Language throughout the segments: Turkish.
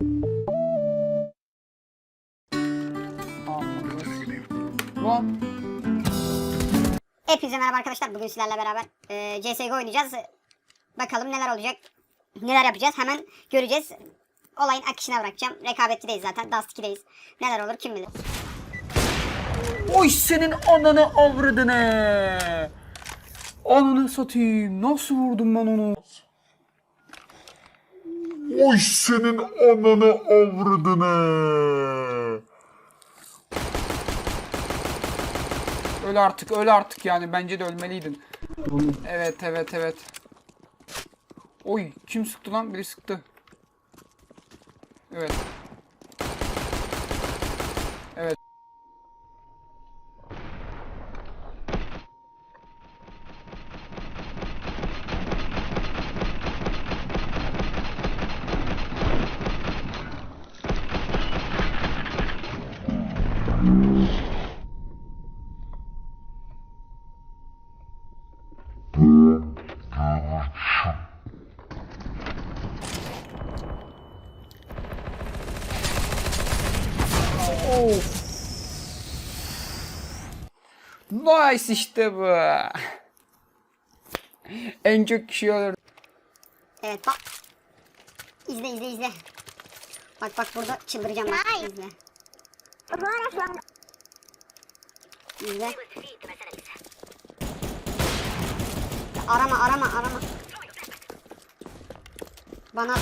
Lan Hepinize merhaba arkadaşlar. Bugün sizlerle beraber e, CSGO oynayacağız. Bakalım neler olacak. Neler yapacağız hemen göreceğiz. Olayın akışına bırakacağım. Rekabetçideyiz zaten. Dust 2'deyiz. Neler olur kim bilir. Oy senin ananı avradını. Ananı satayım. Nasıl vurdum ben onu? Oy senin ananı avradını. Öl artık öl artık yani. Bence de ölmeliydin. Evet evet evet. Oy kim sıktı lan? Biri sıktı. Evet. Of. Nice işte bu. En çok kişi olur. Evet bak. İzle izle izle. Bak bak burada çıldıracağım bak. İzle. İzle. Arama arama arama. Bana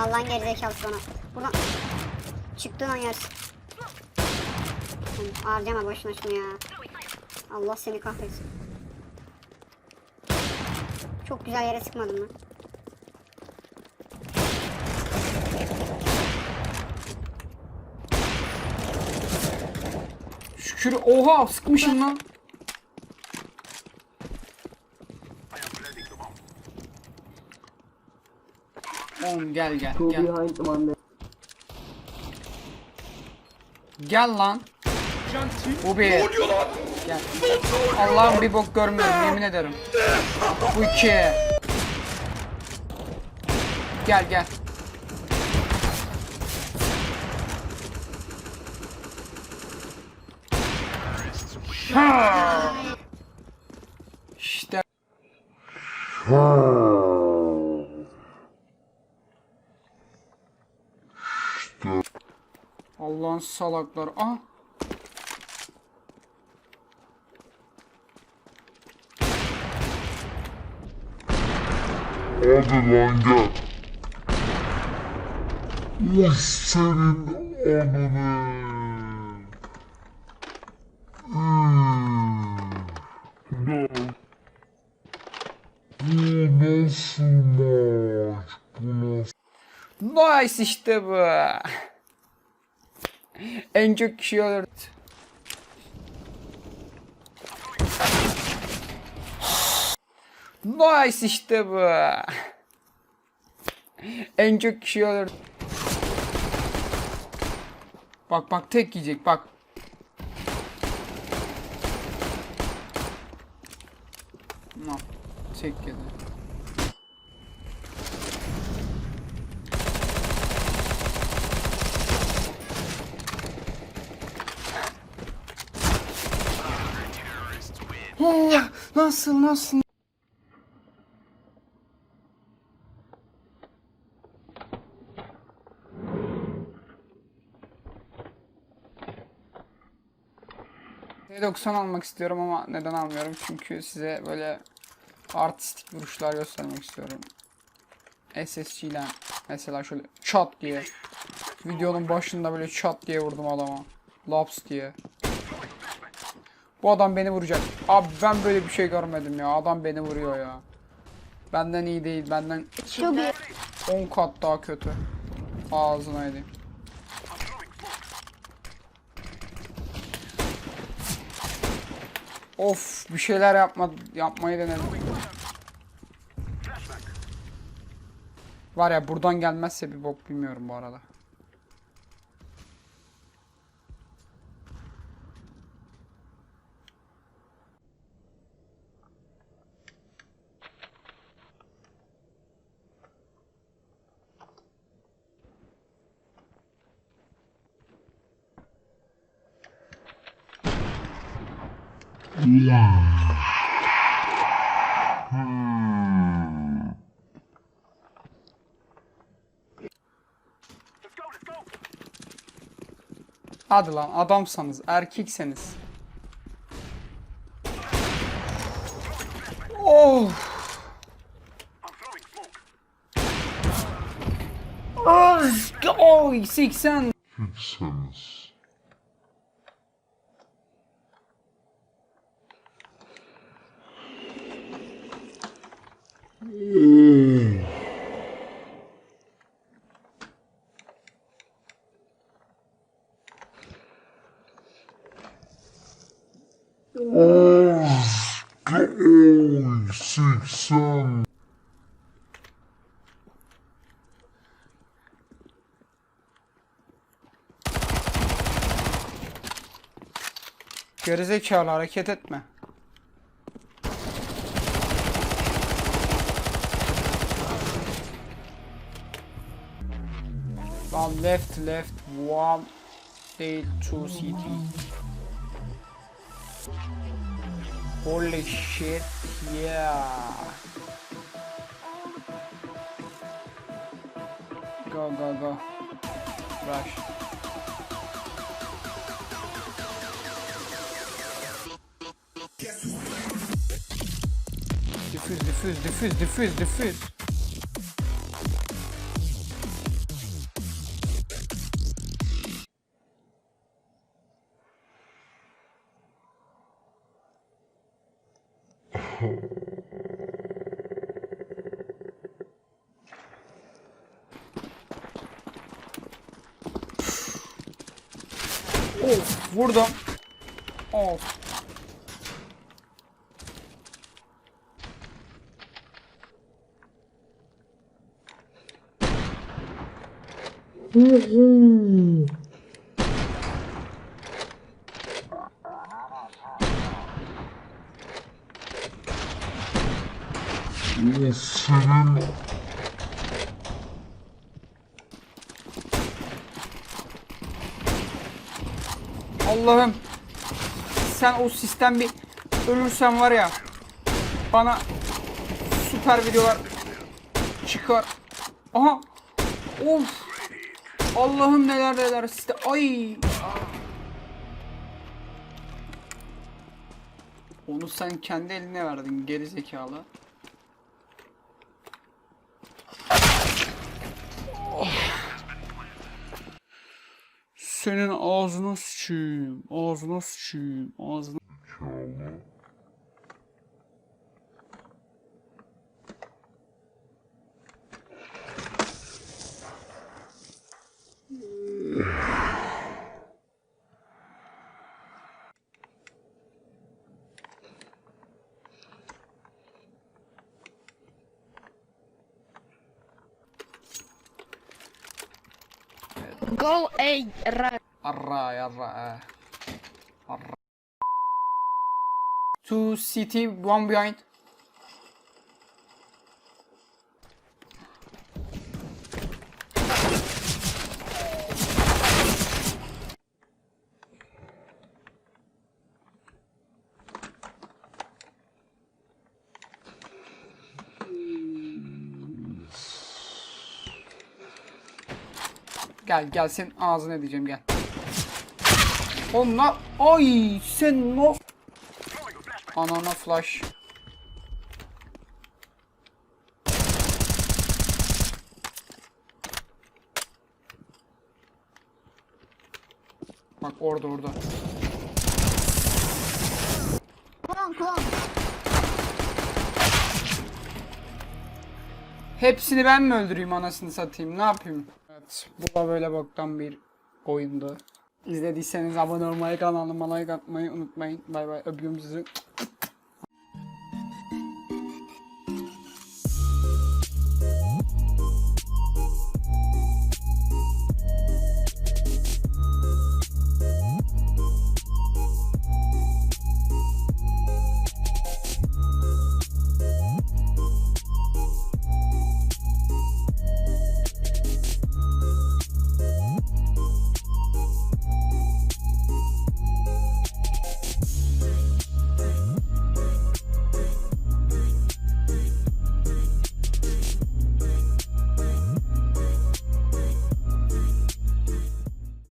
Allah'ın gerizekalısı bana. Buradan çıktığın an yersin. Oğlum, Harcama boşuna şunu ya. Allah seni kahretsin. Çok güzel yere sıkmadım lan. Şükür oha sıkmışım lan. Oğlum gel gel gel. Gel lan. Bu bir. Gel. Allah'ım bir bok görmüyorum yemin ederim. Bu iki. Gel gel. Ha! İşte Allah'ın salaklar. Ah. Hadi lan gel. Oy senin ananı. Ya. Bu nasıl maç? Bu nasıl? Nice işte bu. En çok kişi olur. Nice işte bu. En çok kişi olur. Bak bak tek yiyecek bak. No. Tek yedi. Nasıl nasıl? T90 almak istiyorum ama neden almıyorum? Çünkü size böyle artistik vuruşlar göstermek istiyorum. SSG ile mesela şöyle çat diye videonun başında böyle çat diye vurdum adama. Laps diye. Bu adam beni vuracak. Abi ben böyle bir şey görmedim ya. Adam beni vuruyor ya. Benden iyi değil. Benden Çok iyi. 10 kat daha kötü. Ağzına edeyim. Of bir şeyler yapma yapmayı denedim. Var ya buradan gelmezse bir bok bilmiyorum bu arada. Hadi lan adamsanız, erkekseniz. Oh. Oh, oh 80. Seksen. Gerizekalı hareket etme. One left left one değil two CT. Holy shit yeah. Go go go. Rush. Diffuse, diffuse, diffuse, diffuse, diffuse. Of, vurdum. Of. Senin Allah'ım. Sen o sistem bir ölürsen var ya. Bana süper videolar çıkar. Aha. Of. Allah'ım neler neler sistem. Ay. Onu sen kendi eline verdin geri zekalı. Senin ağzına sıçayım. Ağzına sıçayım. Ağzına... zekalı. Go A run. Arra yarra. eh. Arra. Two CT, one behind. Gel gel senin ağzına edeceğim gel. Onunla ay sen no Anana flash. Bak orada orada. Klon klon. Hepsini ben mi öldüreyim anasını satayım ne yapayım? Evet bu da böyle boktan bir oyundu. İzlediyseniz abone olmayı kanalıma like atmayı unutmayın. Bay bay öpüyorum sizi.